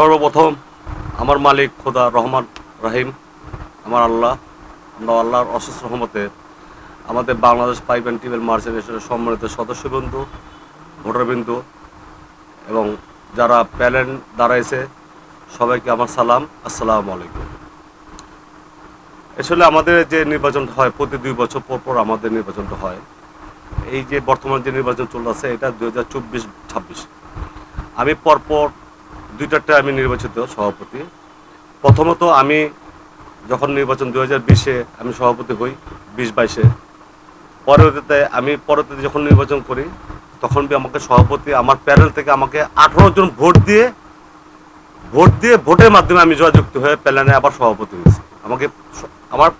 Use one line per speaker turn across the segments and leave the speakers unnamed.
সর্বপ্রথম আমার মালিক খোদা রহমান রাহিম, আমার আল্লাহ, আমরা আল্লাহর অশেষ রহমতে আমাদের বাংলাদেশ পাইপ অ্যান্ড টিউবওয়েল মার্চেন্টেশনের সম্মানিত সদস্যবৃন্দু, ভোটারবিন্দু এবং যারা প্যানেল দাঁড়াইছে, সবাইকে আমার সালাম, আসসালামু আলাইকুম। আসলে আমাদের যে নির্বাচনটা হয়, প্রতি দুই বছর পর পর আমাদের নির্বাচনটা হয়। এই যে বর্তমান যে নির্বাচন চলতেছে, এটা দু হাজার চব্বিশ ছাব্বিশ। আমি পরপর দুইটাতে আমি নির্বাচিত সভাপতি। প্রথমত আমি যখন নির্বাচন দু হাজার বিশে আমি সভাপতি হই, বিশ বাইশে। পরবর্তীতে আমি পরবর্তীতে যখন নির্বাচন করি, তখন আমাকে সভাপতি আমার প্যানেল থেকে আমাকে আঠারো জন ভোট দিয়ে ভোট দিয়ে ভোটের মাধ্যমে আমি জয়যুক্ত হয়ে প্যানেলে আবার সভাপতি হয়েছি। আমাকে আমার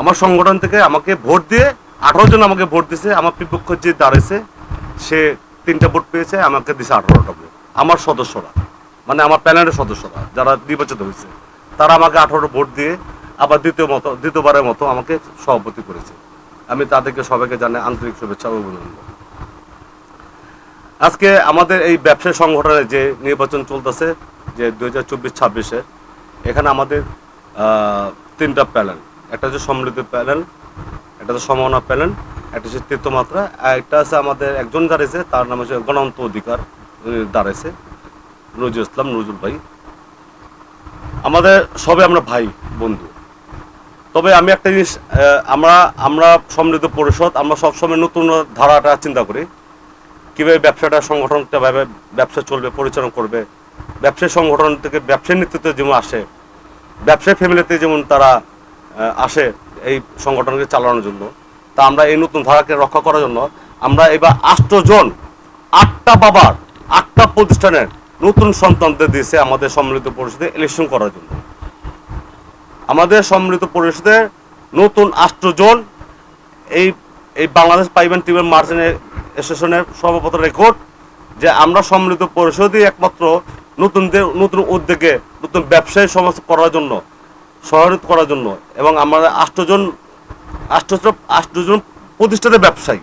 আমার সংগঠন থেকে আমাকে ভোট দিয়ে আঠারো জন আমাকে ভোট দিছে, আমার বিপক্ষ যে দাঁড়িয়েছে সে তিনটা ভোট পেয়েছে, আমাকে দিছে আঠারোটা ভোট। আমার সদস্যরা মানে আমার প্যানেলের সদস্যরা যারা নির্বাচিত হয়েছে, তারা আমাকে আঠারো ভোট দিয়ে আবার দ্বিতীয় মতো, দ্বিতীয়বারের মতো আমাকে সভাপতি করেছে। আমি তাদেরকে সবাইকে জানাই আন্তরিক শুভেচ্ছা ও অভিনন্দন। আজকে আমাদের এই ব্যবসায়ী সংগঠনের যে নির্বাচন চলতেছে, যে দু হাজার চব্বিশ ছাব্বিশে, এখানে আমাদের তিনটা প্যানেল। একটা হচ্ছে সমৃদ্ধ প্যানেল, একটা হচ্ছে সমনা প্যানেল, একটা হচ্ছে তীর্থমাত্রা, আর একটা আছে আমাদের একজন দাঁড়িয়েছে তার নাম হচ্ছে গণন্ত অধিকার। দাঁড়াইছে। নজরুল ইসলাম, নজরুল ভাই। আমাদের, সবে আমরা ভাই, বন্ধু। তবে আমি একটা জিনিস আমরা আমরা সমৃদ্ধ পরিষদ, আমরা সবসময় নতুন ধারাটা চিন্তা করি। কীভাবে ব্যবসাটা, সংগঠনটা ভাবে ব্যবসা চলবে, পরিচালনা করবে। ব্যবসায়ী সংগঠন থেকে ব্যবসায়ী নেতৃত্বে যেমন আসে, ব্যবসায়ী ফ্যামিলিতে যেমন তারা আসে এই সংগঠনকে চালানোর জন্য, তা আমরা এই নতুন ধারাকে রক্ষা করার জন্য, আমরা এবার আষ্টজন আটটা বাবার আটটা প্রতিষ্ঠানের নতুন সন্তানদের দিয়েছে আমাদের সম্মিলিত পরিষদে ইলেকশন করার জন্য। আমাদের সম্মিলিত পরিষদের নতুন আষ্টজন এই এই বাংলাদেশ পাইবেন টিউবওয়েল মার্চেন্ট অ্যাসোসিয়েশনের সর্বপ্রথম রেকর্ড যে আমরা সম্মিলিত পরিষদই একমাত্র নতুনদের, নতুন উদ্যোগে, নতুন ব্যবসায়ী সমাজ করার জন্য সহায়তা করার জন্য এবং আমরা আষ্টজন আষ্টজন আষ্টজন প্রতিষ্ঠিত ব্যবসায়ী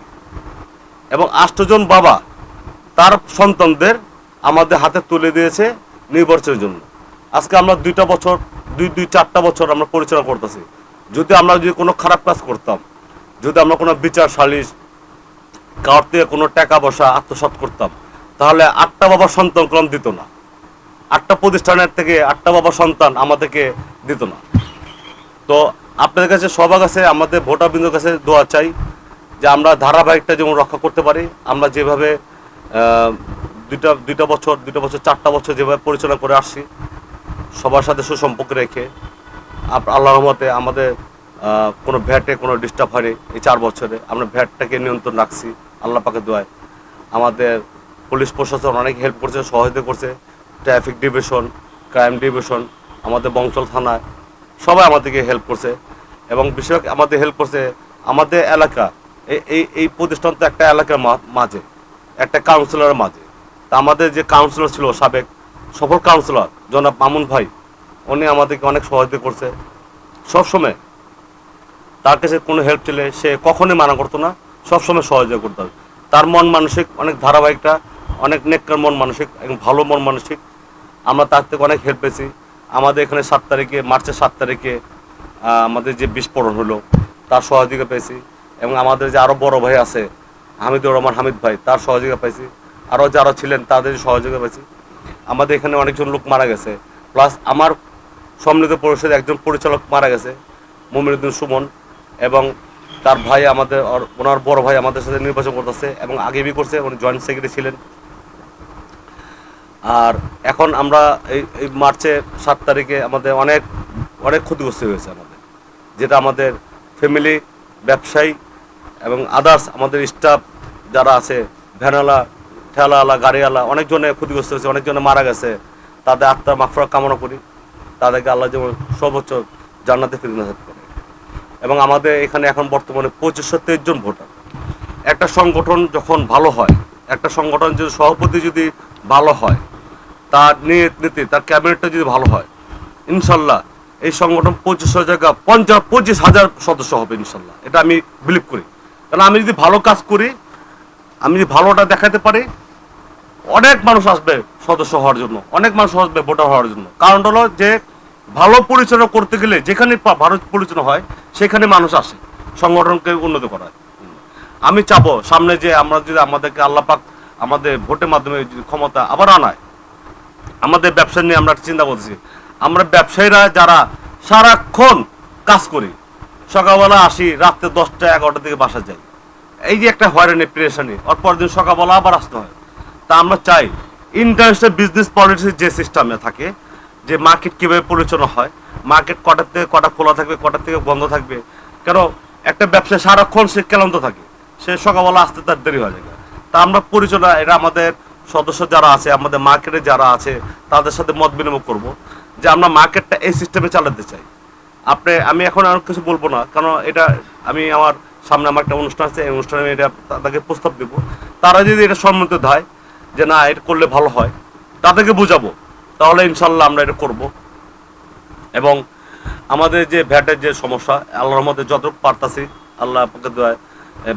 এবং আষ্টজন বাবা তার সন্তানদের আমাদের হাতে তুলে দিয়েছে নির্বাচনের জন্য। আজকে আমরা দুইটা বছর, দুই দুই, চারটা বছর আমরা পরিচালনা করতেছি। যদি আমরা যদি কোনো খারাপ কাজ করতাম, যদি আমরা কোনো বিচার সালিশ, কার থেকে কোনো টাকা পয়সা আত্মসাৎ করতাম, তাহলে আটটা বাবার সন্তান কলম দিত না। আটটা প্রতিষ্ঠানের থেকে আটটা বাবার সন্তান আমাদেরকে দিত না। তো আপনাদের কাছে সবার কাছে আমাদের ভোটার বিন্দুর কাছে দোয়া চাই যে আমরা ধারাবাহিকটা যেমন রক্ষা করতে পারি, আমরা যেভাবে দুইটা দুইটা বছর দুইটা বছর, চারটা বছর যেভাবে পরিচালনা করে আসছি, সবার সাথে সুসম্পর্ক রেখে আল্লাহ রহমতে আমাদের কোনো ভ্যাটে কোনো ডিস্টার্ব হয়নি এই চার বছরে। আমরা ভ্যাটটাকে নিয়ন্ত্রণ রাখছি, আল্লাহ পাকে দোয়ায়। আমাদের পুলিশ প্রশাসন অনেক হেল্প করছে, সহযোগিতা করছে। ট্রাফিক ডিভিশন ক্রাইম ডিভিশন আমাদের বংশল থানায় সবাই আমাদেরকে হেল্প করছে। এবং বেশিরভাগ আমাদের হেল্প করছে আমাদের এলাকা। এই এই প্রতিষ্ঠান তো একটা এলাকার মাঝে। একটা কাউন্সিলরের মাঝে। তা আমাদের যে কাউন্সিলর ছিল, সাবেক সফল কাউন্সিলর জনাব মামুন ভাই, উনি আমাদেরকে অনেক সহযোগিতা করছে। সবসময় তার কাছে কোনো হেল্প ছিলে সে কখনোই মানা করতো না, সবসময় সহযোগিতা করতো। তার মন মানসিক অনেক ধারাবাহিকটা, অনেক নেককার মন মানসিক এবং ভালো মন মানসিক। আমরা তার থেকে অনেক হেল্প পেয়েছি। আমাদের এখানে সাত তারিখে, মার্চের সাত তারিখে আমাদের যে বিস্ফোরণ হলো, তার সহযোগিতা পেয়েছি। এবং আমাদের যে আরও বড় ভাই আছে হামিদুর রহমান হামিদ ভাই, তার সহযোগিতা পাইছি। আরও যারা ছিলেন, তাদের সহযোগিতা পাইছি। আমাদের এখানে অনেকজন লোক মারা গেছে। প্লাস আমার সম্মিলিত পরিষদে একজন পরিচালক মারা গেছে, মমিনুদ্দিন সুমন, এবং তার ভাই আমাদের ওনার বড় ভাই আমাদের সাথে নির্বাচন করতেছে এবং আগে বি করছে, উনি জয়েন্ট সেক্রেটারি ছিলেন। আর এখন আমরা এই এই মার্চে সাত তারিখে আমাদের অনেক অনেক ক্ষতিগ্রস্ত হয়েছে আমাদের। যেটা আমাদের ফ্যামিলি ব্যবসায়ী এবং আদার্স আমাদের স্টাফ যারা আছে, ভ্যানওয়ালা, ঠেলাওয়ালা, গাড়িওয়ালা, অনেকজনে ক্ষতিগ্রস্ত হয়েছে, অনেকজনে মারা গেছে। তাদের আত্মার মাফরা কামনা করি। তাদেরকে আল্লাহ যেমন সর্বোচ্চ জান্নাতে ফিরে নাজাত করে এবং আমাদের এখানে এখন বর্তমানে পঁচিশশো তেইশ জন ভোটার। একটা সংগঠন যখন ভালো হয়, একটা সংগঠন যদি সভাপতি যদি ভালো হয়, তার নীতি, তার ক্যাবিনেটটা যদি ভালো হয়, ইনশাল্লাহ এই সংগঠন পঁচিশশো জায়গা পঞ্চাশ পঁচিশ হাজার সদস্য হবে ইনশাল্লাহ। এটা আমি বিলিভ করি। কারণ আমি যদি ভালো কাজ করি, আমি যদি ভালোটা দেখাতে পারি, অনেক মানুষ আসবে সদস্য হওয়ার জন্য, অনেক মানুষ আসবে ভোটার হওয়ার জন্য। কারণ হলো যে, ভালো পরিচালনা করতে গেলে যেখানে ভালো পরিচালনা হয়, সেখানে মানুষ আসে, সংগঠনকে উন্নত করায় আমি চাবো, সামনে যে আমরা যদি আমাদেরকে আল্লাপাক আমাদের ভোটের মাধ্যমে ক্ষমতা আবার আনায়, আমাদের ব্যবসা নিয়ে আমরা চিন্তা করছি আমরা ব্যবসায়ীরা যারা সারাক্ষণ কাজ করি সকালবেলা আসি, রাত্রে দশটা এগারোটা থেকে বাসা যাই। এই যে একটা হয়রানি প্রেশানি ওর দিন সকালবেলা আবার আসতে হয়। তা আমরা চাই, ইন্টারন্যাশনাল বিজনেস পলিসির যে সিস্টেমে থাকে, যে মার্কেট কীভাবে পরিচালনা হয়, মার্কেট কটার থেকে কটা খোলা থাকবে কটার থেকে বন্ধ থাকবে, কেন একটা ব্যবসা সারাক্ষণ সে ক্লান্ত থাকে, সে সকালবেলা আসতে তার দেরি হয়ে যায়। তা আমরা পরিচালনা এটা আমাদের সদস্য যারা আছে, আমাদের মার্কেটে যারা আছে, তাদের সাথে মত বিনিময় করব, যে আমরা মার্কেটটা এই সিস্টেমে চালাতে চাই। আপনি, আমি এখন আর কিছু বলব না কারণ এটা আমি আমার সামনে আমার একটা অনুষ্ঠান আছে, এই অনুষ্ঠানে আমি এটা তাদেরকে প্রস্তাব দেব। তারা যদি এটা সম্মত হয় যে না, এটা করলে ভালো হয়, তাদেরকে বোঝাবো। তাহলে ইনশাল্লাহ আমরা এটা করব। এবং আমাদের যে ভ্যাটের যে সমস্যা আল্লাহর মধ্যে যত পারতাছি, আল্লাহ আপনাকে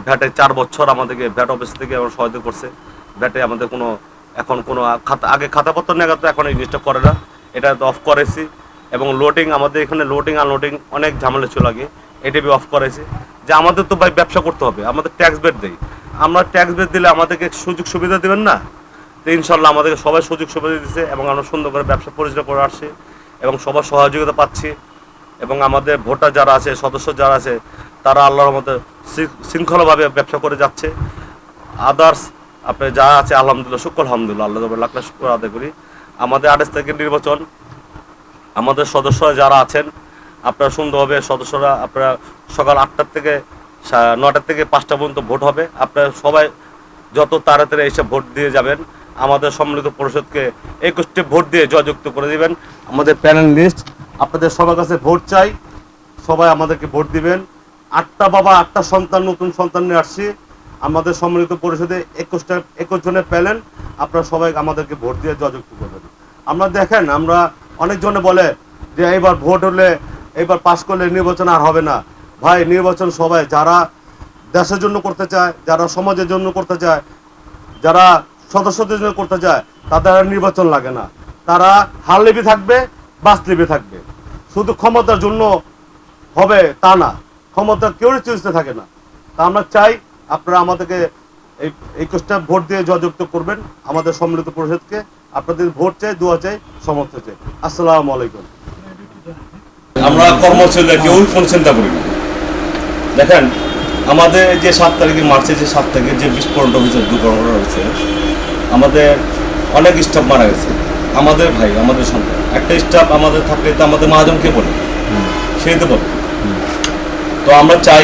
ভ্যাটে চার বছর আমাদেরকে ভ্যাট অফিস থেকে আমার সহায়তা করছে। ভ্যাটে আমাদের কোনো, এখন কোনো খাতা, আগে খাতাপত্র নেওয়া তো এখন এই জিনিসটা করে না। এটা অফ করেছি। এবং লোডিং আমাদের এখানে লোডিং আনলোডিং অনেক ঝামেলা ছিল আগে এটিভি অফ করেছি যে আমাদের তো ভাই ব্যবসা করতে হবে, আমাদের ট্যাক্স বেড দেয় আমরা ট্যাক্স বেড দিলে আমাদেরকে সুযোগ সুবিধা দেবেন না? তো ইনশাল্লাহ আমাদেরকে সবাই সুযোগ সুবিধা দিচ্ছে এবং আমরা সুন্দর করে ব্যবসা পরিচালনা করে আসছি এবং সবার সহযোগিতা পাচ্ছি। এবং আমাদের ভোটার যারা আছে, সদস্য যারা আছে, তারা আল্লাহর মধ্যে শৃঙ্খলাভাবে ব্যবসা করে যাচ্ছে। আদার্স আপনি যা আছে, আলহামদুলিল্লাহ, শুক্র আলহামদুলিল্লাহ আল্লাহ লাখ লাখ শুক্র আদায় করি। আমাদের আঠাশ তারিখের নির্বাচন আমাদের সদস্যরা যারা আছেন, আপনারা সুন্দরভাবে সদস্যরা আপনারা সকাল আটটার থেকে নটার থেকে পাঁচটা পর্যন্ত ভোট হবে। আপনারা সবাই যত তাড়াতাড়ি এসে ভোট দিয়ে যাবেন, আমাদের সম্মিলিত পরিষদকে একুশটি ভোট দিয়ে জয়যুক্ত করে দিবেন। আমাদের প্যানেল লিস্ট আপনাদের সবার কাছে ভোট চাই, সবাই আমাদেরকে ভোট দিবেন। আটটা বাবা, আটটা সন্তান, নতুন সন্তান নিয়ে আসছি। আমাদের সম্মিলিত পরিষদে একুশটা, একুশ জনের প্যানেল, আপনারা সবাই আমাদেরকে ভোট দিয়ে জয়যুক্ত করবেন আমরা দেখেন, আমরা অনেকজনে বলে যে এইবার ভোট হলে এইবার পাশ করলে নির্বাচন আর হবে না। ভাই, নির্বাচন সবাই, যারা দেশের জন্য করতে চায়, যারা সমাজের জন্য করতে চায়, যারা সদস্যদের জন্য করতে চায়, তাদের আর নির্বাচন লাগে না। তারা হার লেবি থাকবে, বাস লেবি থাকবে। শুধু ক্ষমতার জন্য হবে তা না। ক্ষমতা কেউ চুজতে থাকে না। তা আমরা চাই আপনারা আমাদেরকে এই একুশটা ভোট দিয়ে জয়যুক্ত করবেন আমাদের সম্মিলিত পরিষদকে। আপনাদের ভোট চাই দোয়া চাই সমর্থন চাই। আসসালামু আলাইকুম। আমরা কর্মচারীরা কেউ কোনো চিন্তা করি? না দেখেন আমাদের যে সাত তারিখে মার্চে যে সাত তারিখে যে বিস্ফোরণটা হয়েছে দুর্ঘটনা হয়েছে আমাদের অনেক স্টাফ মারা গেছে। আমাদের ভাই আমাদের সন্তান। একটা স্টাফ আমাদের থাকলে তো আমাদের মহাজনকে বলে। সেই তো বলে। তো আমরা চাই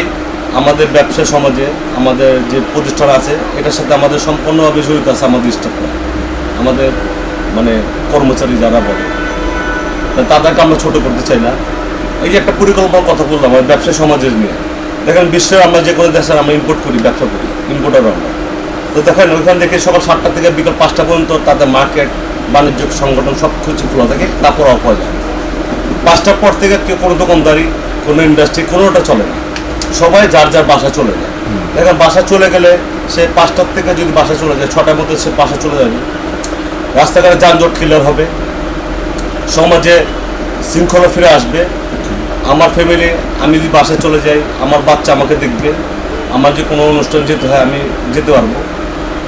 আমাদের ব্যবসা সমাজে, আমাদের যে প্রতিষ্ঠান আছে, এটার সাথে আমাদের সম্পূর্ণভাবে জড়িত আছে আমাদের স্টাফরা। আমাদের মানে কর্মচারী যারা বলে। তাদেরকে আমরা ছোট করতে চাই না। এই যে একটা পরিকল্পনার কথা বললাম আমার ব্যবসা সমাজের নিয়ে। দেখেন, বিশ্বের আমরা যে কোনো দেশের আমরা ইম্পোর্ট করি, ব্যবসা করি ইম্পোর্টার আমরা। তো দেখেন, ওইখান থেকে সকাল সাতটা থেকে বিকাল পাঁচটা পর্যন্ত তাদের মার্কেট বাণিজ্য সংগঠন সব কিছু খোলা থাকে, তারপর অফ হয়ে যায়। পাঁচটার পর থেকে কেউ কোনো দোকানদারি, কোনো ইন্ডাস্ট্রি কোনোটা চলে না। সবাই যার যার বাসা চলে যায়। দেখেন বাসা চলে গেলে সে পাঁচটার থেকে যদি বাসা চলে যায়, ছটার মধ্যে সে বাসা চলে যাবে। রাস্তাঘাটে যানজট ক্লিয়ার হবে। সমাজে শৃঙ্খলা ফিরে আসবে। আমার ফ্যামিলি আমি যদি বাসায় চলে যাই, আমার বাচ্চা আমাকে দেখবে। আমার যে কোনো অনুষ্ঠান যেতে হয়, আমি যেতে পারব।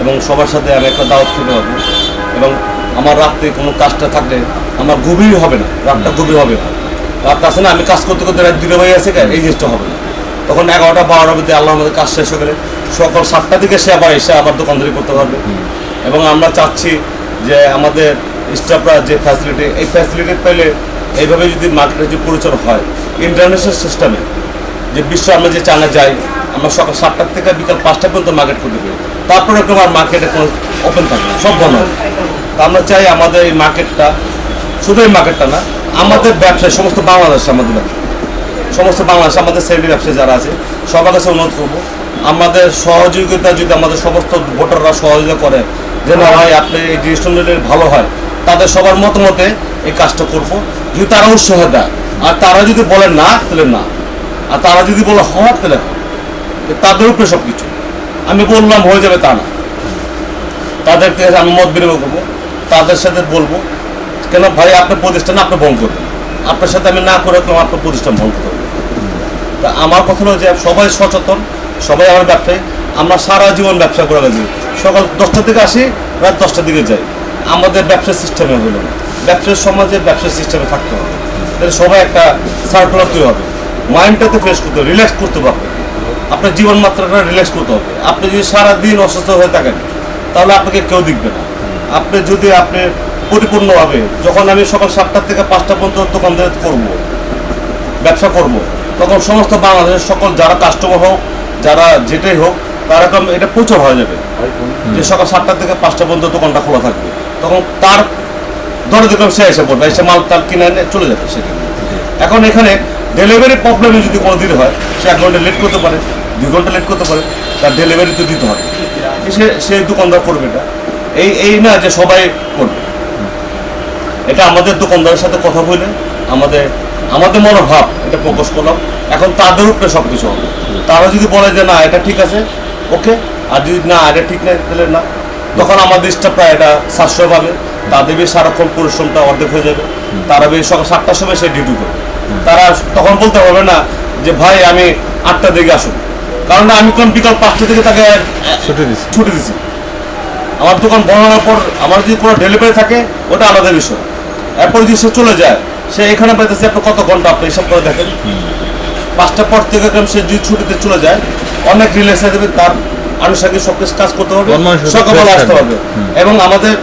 এবং সবার সাথে আমি একটা দাওয়াত খেতে পারব। এবং আমার রাত্রে কোনো কাজটা থাকলে আমার গভীর হবে না, রাতটা গভীর হবে না। রাত আছে না, আমি কাজ করতে করতে রাত দুটো বাজে আছে এই জিনিসটা হবে না। তখন এগারোটা বারোটা মধ্যে আল্লাহ আমাদের কাজ শেষ হয়ে গেলে সকাল সাতটা থেকে সে আবার এসে আবার দোকানদারি করতে পারবে। এবং আমরা চাচ্ছি যে আমাদের স্টাফরা যে ফ্যাসিলিটি এই ফ্যাসিলিটি পেলে এইভাবে যদি মার্কেটে যে পরিচালনা হয় ইন্টারন্যাশনাল সিস্টেমে যে বিশ্ব আমরা যে চায়না যাই আমরা সকাল সাতটার থেকে বিকাল পাঁচটা পর্যন্ত মার্কেট করতে পারি। তারপরে এরকম আর মার্কেটে কোনো ওপেন থাকে না সব বন্ধ। তা আমরা চাই আমাদের এই মার্কেটটা শুধু এই মার্কেটটা না আমাদের ব্যবসায় সমস্ত বাংলাদেশে আমাদের ব্যবসা। সমস্ত বাংলাদেশ, আমাদের শ্রেণি ব্যবসায়ী যারা আছে, সবার কাছে অনুরোধ করব, আমাদের সহযোগিতা যদি আমাদের সমস্ত ভোটাররা সহযোগিতা করে, যে না ভাই, আপনি এই জিনিসটা ভালো হয়, তাদের সবার মতামতে এই কাজটা করব। যদি তারা উৎসাহ দেয়, আর তারা যদি বলে না, তাহলে না। আর তারা যদি বলে হয় তাহলে। তাদের উপরে সব কিছু আমি বললাম, হয়ে যাবে তা না। তাদের কাছে আমি মত বিনিময় করব। তাদের সাথে বলব, কেন ভাই আপনার প্রতিষ্ঠান আপনি বন্ধ করবেন। আপনার সাথে আমি না করে আপনার প্রতিষ্ঠান বন্ধ করব তা আমার কথা হলো যে সবাই সচেতন, সবাই আমার ব্যবসায়ী, আমরা সারা জীবন ব্যবসা করে গেছি। সকাল দশটা থেকে আসি, রাত দশটার দিকে যাই। আমাদের ব্যবসার সিস্টেমে হলো না। ব্যবসার সমাজে ব্যবসার সিস্টেমে থাকতে হবে। তাহলে সবাই একটা সার্কুলার তৈরি হবে। মাইন্ডটাতে ফ্রেশ করতে হবে রিল্যাক্স করতে পারবে আপনার জীবন মাত্রাটা রিল্যাক্স করতে হবে। আপনি যদি সারাদিন অসুস্থ হয়ে থাকেন, তাহলে আপনাকে কেউ দেখবে না। আপনি যদি আপনি পরিপূর্ণভাবে, যখন আমি সকাল সাতটা থেকে পাঁচটা পর্যন্ত দোকানদার করব, ব্যবসা করব তখন সমস্ত বাংলাদেশের সকল যারা কাস্টমার হোক, যারা যেটাই হোক, তারা এটা প্রচুর হয়ে যাবে। যে সকাল সাতটা থেকে পাঁচটা পর্যন্ত দোকানটা খোলা থাকবে। তখন তার ধরে দেখলাম সে এসে পড়বে এসে মাল তার কিনে এনে চলে যাবে সেখানে। এখন এখানে ডেলিভারি প্রবলেমে যদি কোনো দিন হয়, সে এক ঘণ্টা লেট করতে পারে, দুই ঘণ্টা লেট করতে পারে, তার ডেলিভারি তো দিতে হবে। সে সে দোকানদার করবে এটা। এই এই না যে সবাই করবে। এটা আমাদের দোকানদারের সাথে কথা বলে, আমাদের আমাদের মনোভাব এটা প্রকাশ করলাম। এখন তাদের উপরে সব কিছু হবে। তারা যদি বলে যে না এটা ঠিক আছে ওকে। আর যদি না এটা ঠিক নেই তাহলে না। তখন আমাদের স্টাফরা এটা সাশ্রয় পাবে। তাদের বেশ সারাক্ষণ পরিশ্রমটা অর্ধেক হয়ে যাবে। তারা বেশ সকাল সাতটার সময় সে ডিউটি করবে তারা তখন বলতে পারবে না যে ভাই আমি আটটা দিকে আসুন। কারণ আমি কোন বিকাল পাঁচটা থেকে তাকে
ছুটি দিচ্ছি
ছুটি দিছি। আমার দোকান বন্ধ হওয়ার পর আমার যদি কোনো ডেলিভারি থাকে ওটা আলাদা বিষয়। এরপর যদি সে চলে যায় সে এখানে পাইতেছে আপনি কত ঘণ্টা আপনি হিসাব করে দেখেন। পাঁচটার পর থেকে সে যদি ছুটিতে চলে যায় অনেক রিলেক্স হয়ে যাবে তার আনুষঙ্গিক সব কিছু কাজ করতে হবে সকালবেলা আসতে হবে। এবং আমাদের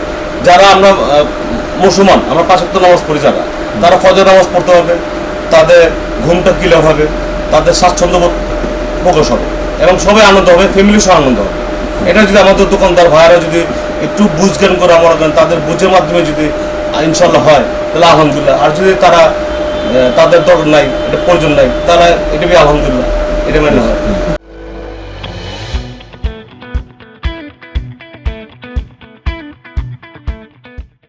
যারা আমরা মুসলমান আমরা পাঁচাত্তর নামাজ পড়ি যারা তারা ফজর নামাজ পড়তে হবে তাদের ঘুমটা ক্লিয়ার হবে তাদের স্বাচ্ছন্দ্য প্রকাশ হবে এবং সবাই আনন্দ হবে ফ্যামিলি সহ আনন্দ হবে। এটা যদি আমাদের দোকানদার ভাইয়েরা যদি একটু বুঝজ্ঞান করে আমরা তাদের বুঝের মাধ্যমে যদি ইনশাল্লাহ হয়, তাহলে আলহামদুলিল্লাহ। আর যদি তারা তাদের দরকার নাই, এটা প্রয়োজন নাই তারা এটা আলহামদুলিল্লাহ, এটা মানে হয়